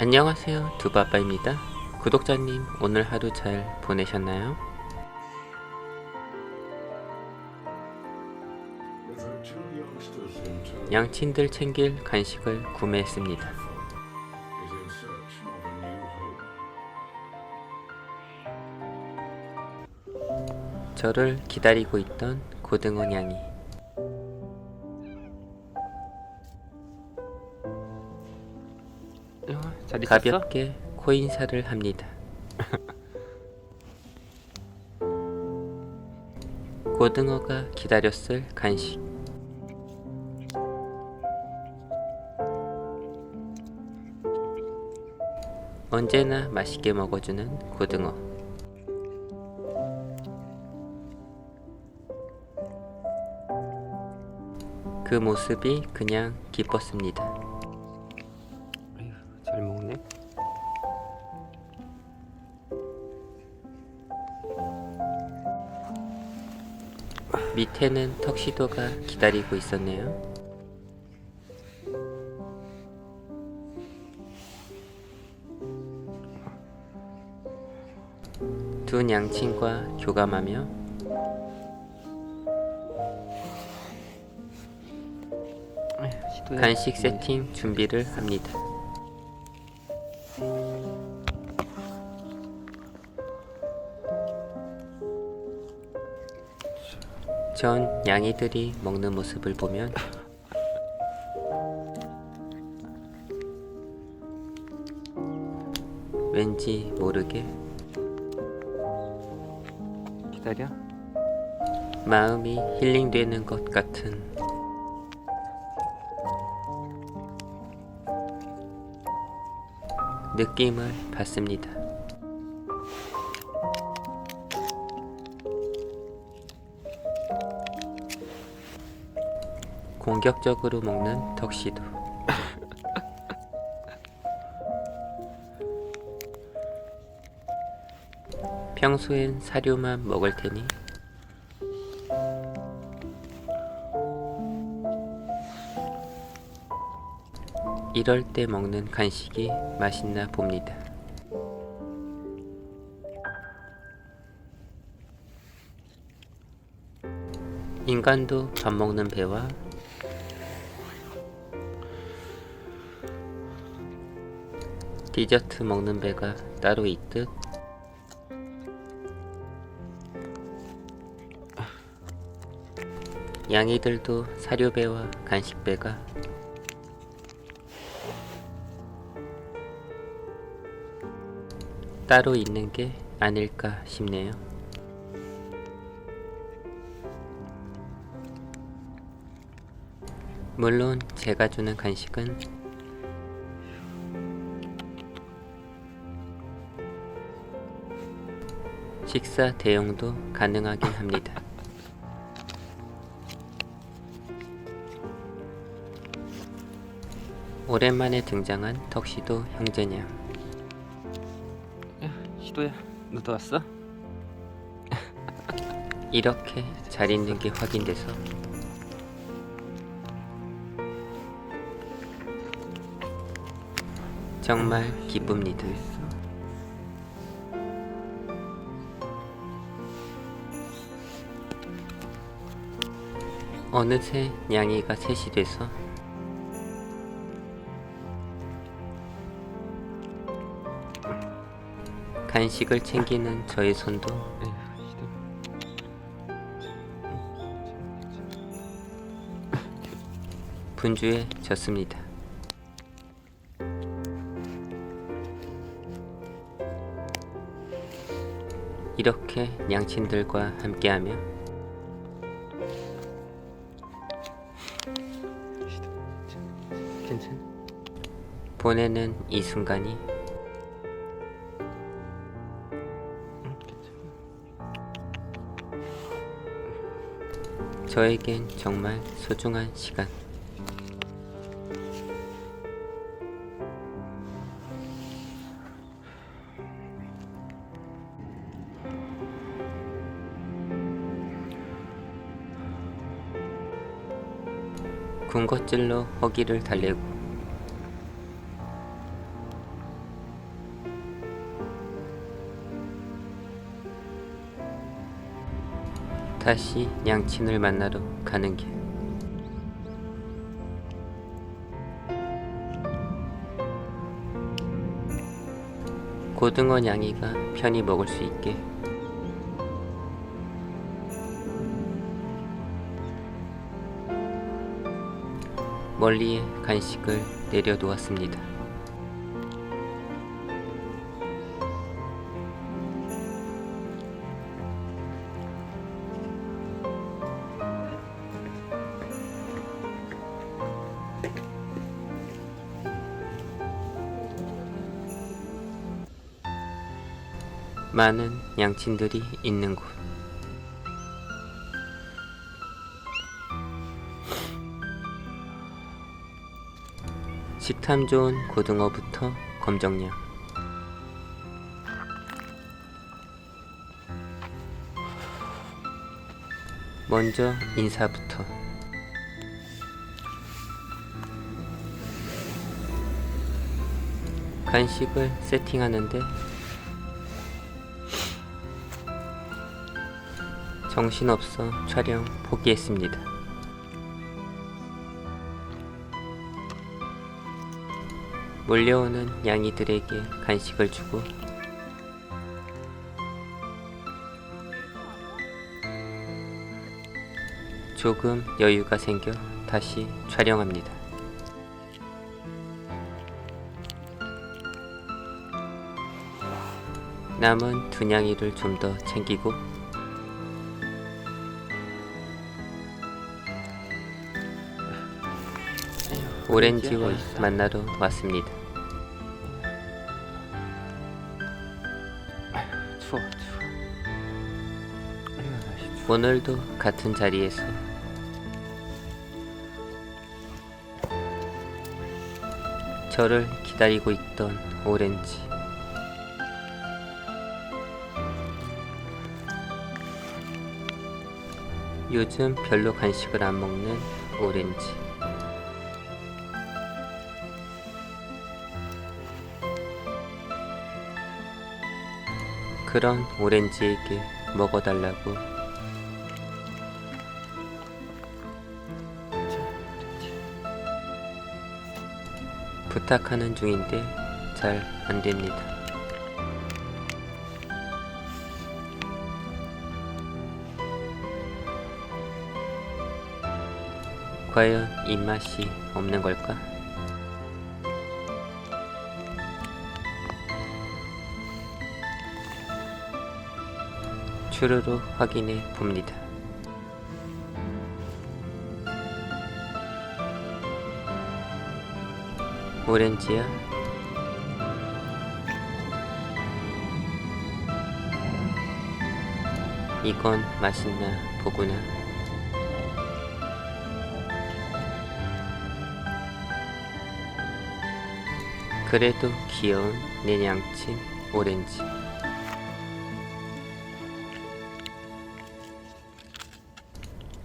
안녕하세요. 두바빠입니다. 구독자님 오늘 하루 잘 보내셨나요? 양친들 챙길 간식을 구매했습니다. 저를 기다리고 있던 고등어 냥이 잘 있었어? 가볍게 코인사를 합니다. 고등어가 기다렸을 간식. 언제나 맛있게 먹어주는 고등어. 그 모습이 그냥 기뻤습니다. 밑에는 턱시도가 기다리고 있었네요. 두 냥친과 교감하며. 간식 세팅 준비를 합니다. 전 양이들이 먹는 모습을 보면 왠지 모르게 기다려. 마음이 힐링되는 것 같은 느낌을 받습니다. 공격적으로 먹는 턱시도. 평소엔 사료만 먹을 테니 이럴 때 먹는 간식이 맛있나 봅니다. 인간도 밥 먹는 배와 디저트 먹는 배가 따로 있듯 양이들도 사료배와 간식배가 따로 있는 게 아닐까 싶네요. 물론 제가 주는 간식은 식사 대용도 가능하긴 합니다. 오랜만에 등장한 턱시도 형제냥. 시도야. 너도 왔어? 이렇게 잘 있는 게 확인돼서 정말 기쁩니다. 어느새 냥이가 셋이 돼서 간식을 챙기는 저의 손도. 분주해졌습니다. 이렇게 냥친들과 함께하며 괜찮? 보내는 이 순간이. 저에겐 정말 소중한 시간. 군것질로 허기를 달래고 다시 양친을 만나러 가는 길. 고등어 냥이가 편히 먹을 수 있게 멀리에 간식을 내려놓았습니다. 많은 양친들이 있는 곳. 식탐 좋은 고등어부터 검정양. 먼저 인사부터. 간식을 세팅하는데 정신없어 촬영 포기했습니다. 몰려오는 양이들에게 간식을 주고 조금 여유가 생겨 다시 촬영합니다. 남은 두 냥이를 좀 더 챙기고 오렌지와? 만나러 왔습니다. 오늘도 같은 자리에서 저를 기다리고 있던 오렌지. 요즘 별로 간식을 안 먹는 오렌지. 그런 오렌지에게 먹어달라고 부탁하는 중인데 잘 안됩니다. 과연 입맛이 없는 걸까? 추루로 확인해 봅니다. 오렌지야. 이건 맛있나 보구나. 그래도 귀여운 내 양친 오렌지.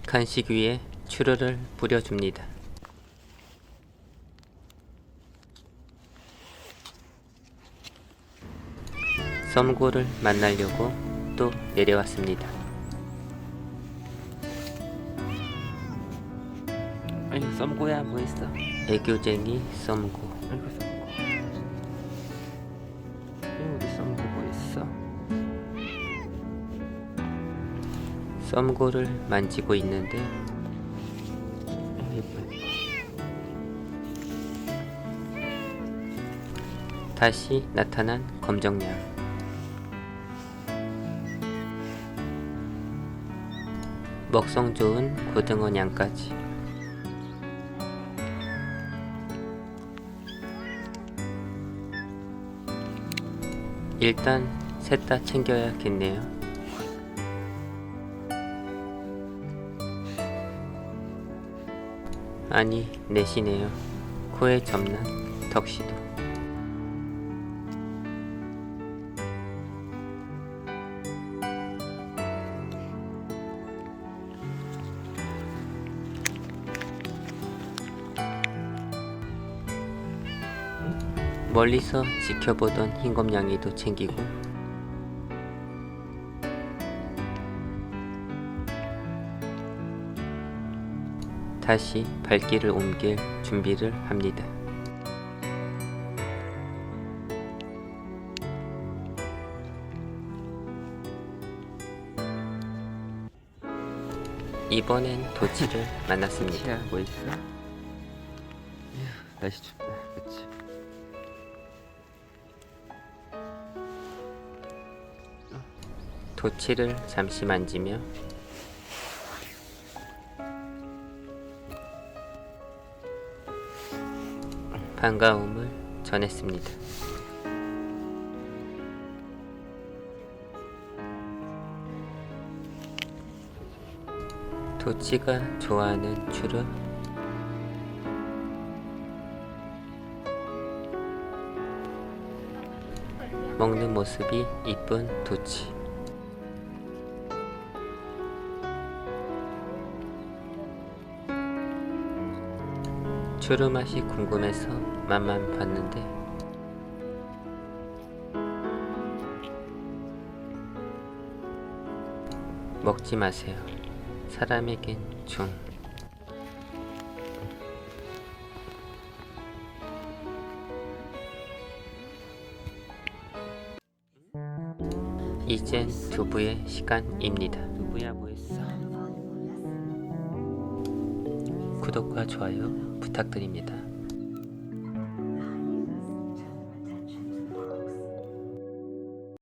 간식 위에 추루를 뿌려줍니다. 썸고를 만나려고 또 내려왔습니다. 아이고 썸고야 뭐 있어? 애교쟁이 썸고. 아이고 썸 썸고를 만지고 있는데 예뻐. 다시 나타난 검정양. 먹성 좋은 고등어 양까지. 일단 셋 다 챙겨야겠네요. 아니 내시네요. 코에 접난 턱시도. 멀리서 지켜보던 흰검냥이도 챙기고 다시 발길을 옮길 준비를 합니다. 이번엔 도치를 만났습니다. 치야 뭐 있어? 날씨 춥다. 그치? 도치를 잠시 만지며 반가움을 전했습니다. 도치가 좋아하는 추루 먹는 모습이 이쁜 도치 추루 맛이 궁금해서 맛만 봤는데 먹지 마세요. 사람에겐 좀 이젠 두부의 시간입니다. 누구야 구독과 좋아요 부탁드립니다.